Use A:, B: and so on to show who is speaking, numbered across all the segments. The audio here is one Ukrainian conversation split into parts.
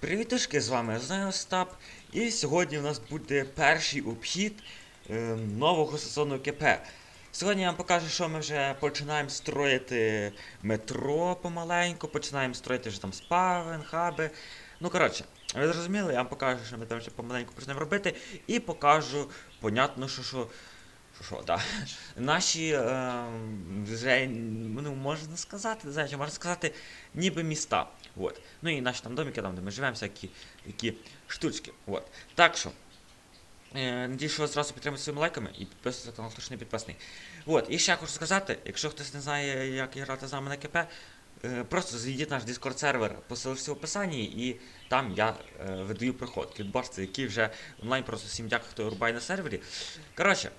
A: Привітушки, з вами знаю Остап. І сьогодні у нас буде перший обхід е, нового сезону КП. Сьогодні я вам покажу, що ми вже починаємо строїти метро помаленьку, починаємо строїти вже там спавен, хаби. Ну коротше, ви зрозуміли, я вам покажу, що ми там вже помаленьку почнемо робити, і покажу, понятно, що що. Що, да. Наші е, вже, ну, можна сказати, чи можна сказати, ніби міста. Вот. Ну і наші там домики, там, де ми живемо, всякі такі штучки. Вот. Так що. Е, надіюсь, що ви зразу підтримуєте своїми лайками і підписуйтесь на канал, хто ще не підписаний. Вот. І ще хочу сказати, якщо хтось не знає, як грати з нами на КП, е, просто зайдіть наш Discord сервер, посилишся в описанні, і там я е, видаю проходки. Бачите, які вже онлайн, просто всім дякую, хто рубає на сервері. Коротше,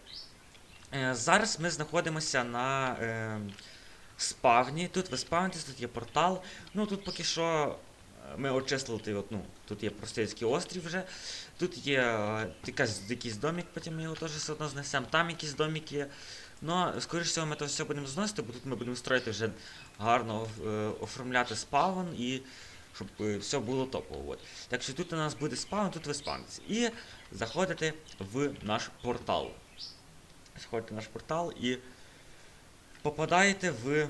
A: зараз ми знаходимося на. Е, спавні. Тут ви спавнитесь, тут є портал. Ну тут поки що е, ми очистили той от, ну, тут є простецький острів вже. Тут є е, якась, якийсь домик, потім ми його теж все одно знесемо. Там якийсь домик є. Ну, скоріш всього, ми то все будемо зносити, бо тут ми будемо строїти вже гарно е, оформляти спавн і щоб е, все було топово. От. Так що тут у нас буде спавн, тут ви спавнитесь. І заходите в наш портал. Заходите в наш портал і попадаєте в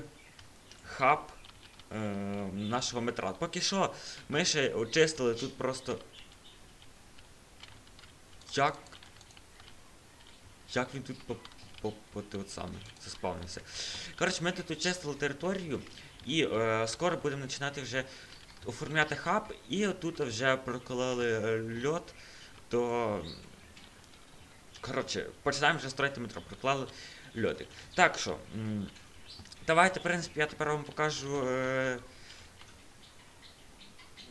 A: хаб е, нашого метра. Поки що ми ще очистили тут просто. Як. Як він тут по, по, по, те от саме заспавнився. Коротше, ми тут очистили територію і е, скоро будемо починати вже оформляти хаб, і тут вже прокололи е, льот до. Коротше, починаємо вже строїти метро, проклали льодик. Так що, давайте, в принципі, я тепер вам покажу е,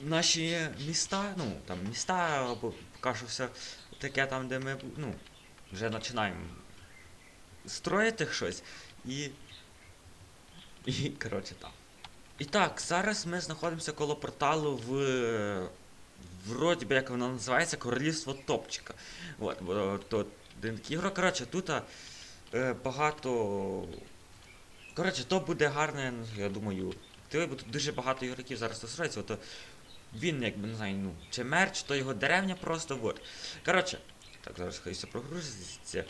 A: наші міста, ну, там міста, або покажу все таке там, де ми ну, вже починаємо строїти щось. І. І, коротше, так. І так, зараз ми знаходимося коло порталу в. Вроді би, як воно називається, Королівство Топчика. От, бо то один такий. Коротше, тут е, багато. Коротше, то буде гарне, я думаю. Ти, бо тут дуже багато ігроків зараз стосується, то він, якби не знаю, ну, чи мерч, то його деревня просто. от. Коротше, так, зараз хай прогрузиться.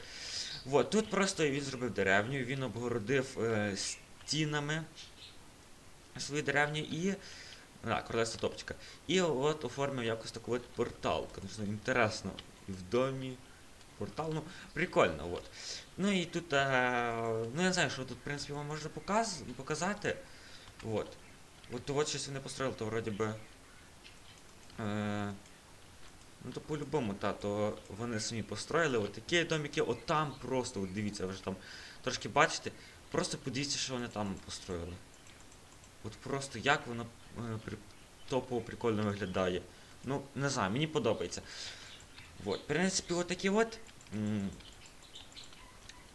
A: От, тут просто він зробив деревню, він обгородив е, стінами свою деревню і. А, королевство топчика. І от оформив якось таку от портал. Звісно, інтересно. І в домі. Портал, ну, прикольно, от. Ну і тут, е, ну я не знаю, що тут, в принципі, вам можна показ, показати. От. От то от щось вони построїли, то вроді би. Е, ну то по-любому, та, то вони самі построїли. От такі домики, от там просто, от дивіться, ви ж там трошки бачите. Просто подивіться, що вони там построїли. От просто як воно е, топово прикольно виглядає. Ну, не знаю, мені подобається. Вот, в принципі, от такі от.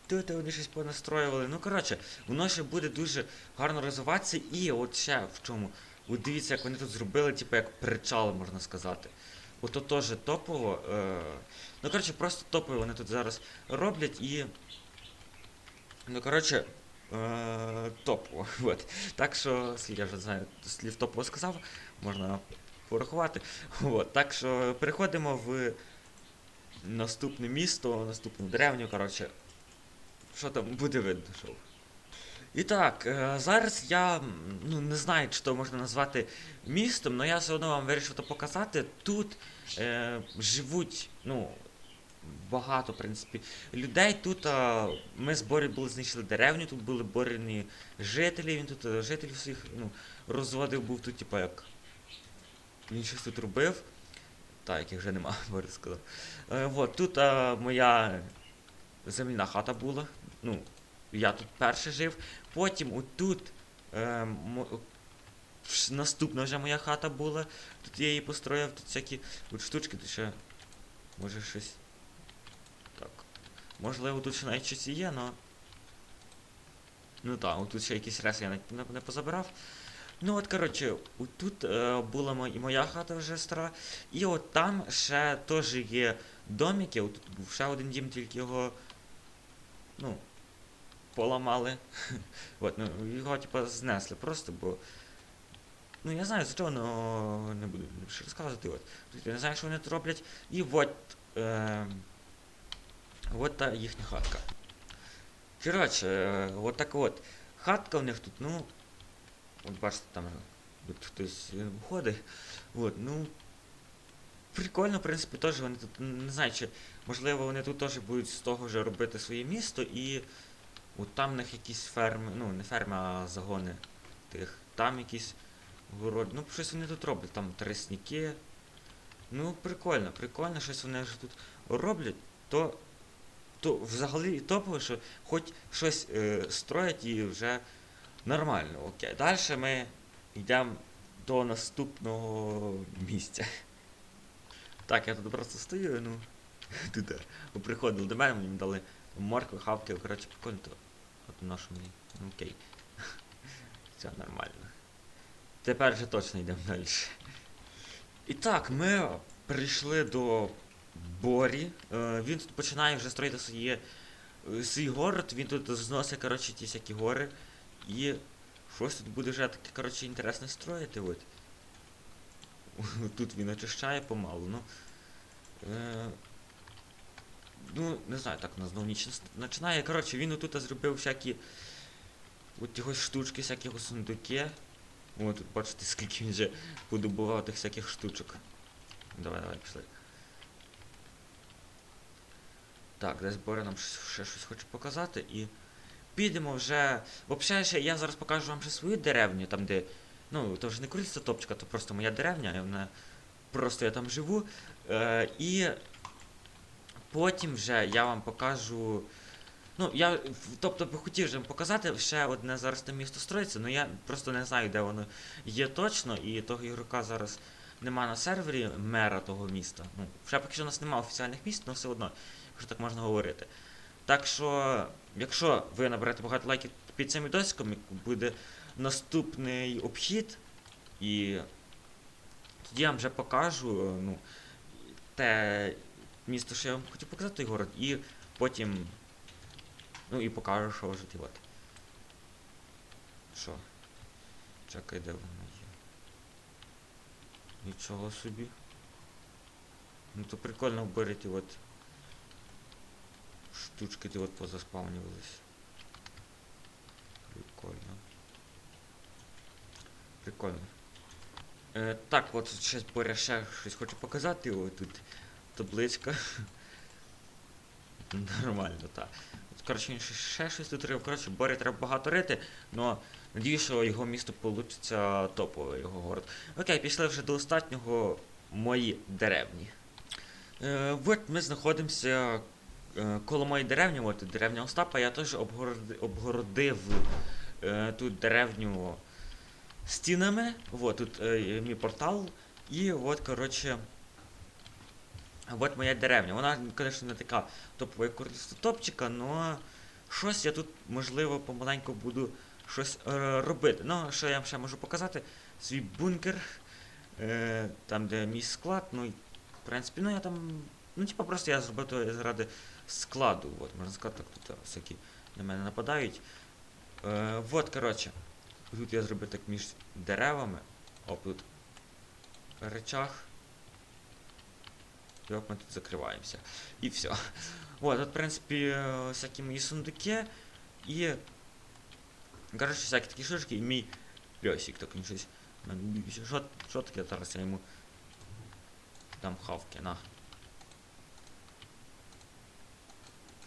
A: Тут вони щось понастроювали. Ну, коротше, воно ще буде дуже гарно розвиватися. І от ще в чому. От дивіться, як вони тут зробили, типу як причал, можна сказати. Ото теж топово. Е... Ну, коротше, просто топово вони тут зараз роблять і. Ну, коротше, е... топово. От. Так що, я вже знаю, слів топово сказав, можна порахувати. От. Так що переходимо в наступне місто, наступну деревню, коротше. Що там буде видно, що. І так, е, зараз я ну, не знаю, чи то можна назвати містом, але я все одно вам вирішив то показати. Тут е, живуть, ну, багато, в принципі, людей. Тут е, ми з Борі були знайшли деревню, тут були борені жителі, він тут е, жителів всіх ну, розводив, був тут, типа, як. Він щось тут робив. Так, яких вже нема, Борис сказав. Е, вот, тут е, моя земляна хата була. Ну, я тут перше жив. Потім отут е, наступна вже моя хата була. Тут я її построїв, тут всякі от штучки, тут ще. Може щось. Так. Можливо, тут ще навіть щось є, но. Ну так, отут ще якісь реси я навіть не, не позабирав. Ну от, коротше, тут е, була мо- і моя хата вже стара. І от там ще теж є домики. Тут був ще один дім, тільки його. Ну. Поламали. От, ну, його, типа, знесли просто, бо Ну я знаю, за чого, але не буду більше розказувати. От. Тут я не знаю, що вони тут роблять. І от. Е, от та їхня хатка. Коротше, е, от так от. Хатка у них тут, ну. От бачите, там тут хтось е, виходить. От, ну. Прикольно, в принципі, теж вони тут, не знаю, чи можливо вони тут теж будуть з того вже робити своє місто і. От там в них якісь ферми, ну не ферми, а загони тих. Там якісь город. Ну, щось вони тут роблять, там тростники. Ну, прикольно, прикольно, щось вони вже тут роблять, то, то взагалі топово, що хоч щось е, строять і вже нормально. Окей. Далі ми йдемо до наступного місця. Так, я тут просто стою, ну. Тут е, приходили до мене, мені дали моркви, хавки, коротше, прикольно, от в нашому. Ну, окей. Все нормально. Тепер вже точно йдемо далі. І так, ми прийшли до Борі. Е, він тут починає вже строїти своє, е, свій город, він тут зносить, коротше, ті всякі гори. І щось тут буде вже таке, коротше, інтересне строїти. От. Тут він очищає помалу. Ну, е, ну, не знаю, так у нас знову ніч починає. Коротше, він тут зробив всякі от його штучки, всякі його сундуки. О, тут бачите, скільки він вже подобував тих всяких штучок. Давай, давай, пішли. Так, десь Боря нам ще щось хоче показати і. Підемо вже. Взагалі, ще я зараз покажу вам ще свою деревню, там де. Ну, то вже не куриця топчика, то просто моя деревня, вона. Просто я там живу. Е, і потім вже я вам покажу. Ну, я, тобто би хотів вже показати, ще одне зараз там місто строїться, але я просто не знаю, де воно є точно, і того ігрока зараз нема на сервері мера того міста. Ну, ще поки що у нас немає офіціальних міст, але все одно, якщо так можна говорити. Так що, якщо ви наберете багато лайків під цим відосиком, буде наступний обхід, і тоді я вам вже покажу е, ну, те місто, що я вам хотів показати, той город, і потім. Ну і покажу, що вже от. Що? Чекай, де воно є. Нічого собі. Ну то прикольно вберете от. Штучки от позаспавнювались. Прикольно. Прикольно. Е, так, от щось Боря ще щось хочу показати. О, тут табличка. Нормально, так. От, коротше, ще, щось тут робив. Коротше, Борі треба багато рити, але надію, що його місто получиться топове, його город. Окей, пішли вже до останнього мої деревні. Е, от ми знаходимося коло моєї деревні, от деревня Остапа, я теж обгороди- обгородив е, тут деревню стінами. От тут е, мій портал. І от, коротше. От моя деревня. Вона, звісно, не така топова як топчика, але щось я тут, можливо, помаленьку буду щось е, робити. Ну, що я вам ще можу показати? Свій бункер, е, там, де мій склад, ну, в принципі, ну я там. Ну, типа, просто я зробив то заради складу. От, можна сказати, так тут е, всякі на мене нападають. Е, от, коротше. Тут я зробив так між деревами. Оп, тут речах. От ми тут закриваємося. І все. От, тут, в принципі, е, всякі мої сундуки. І. Коротше, всякі такі штучки, і мій пьосик так він щось. що таке зараз я йому дам хавки, на.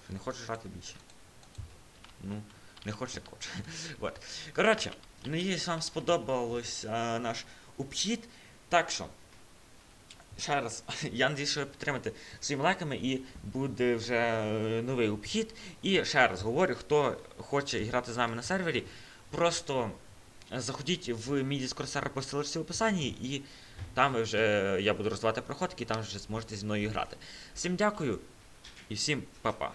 A: Не хочеш грати більше? Ну, не хочеш, як хочеш. От. Коротше, надіюсь, вам сподобалось а, наш обхід. Так що. Ще раз, я надію, що ви підтримаєте своїми лайками і буде вже е, новий обхід. І ще раз говорю, хто хоче грати з нами на сервері, просто заходіть в мій Discord сервер по ссылочці в описанні, і там ви вже я буду роздавати проходки, і там вже зможете зі мною грати. Всім дякую і всім па-па.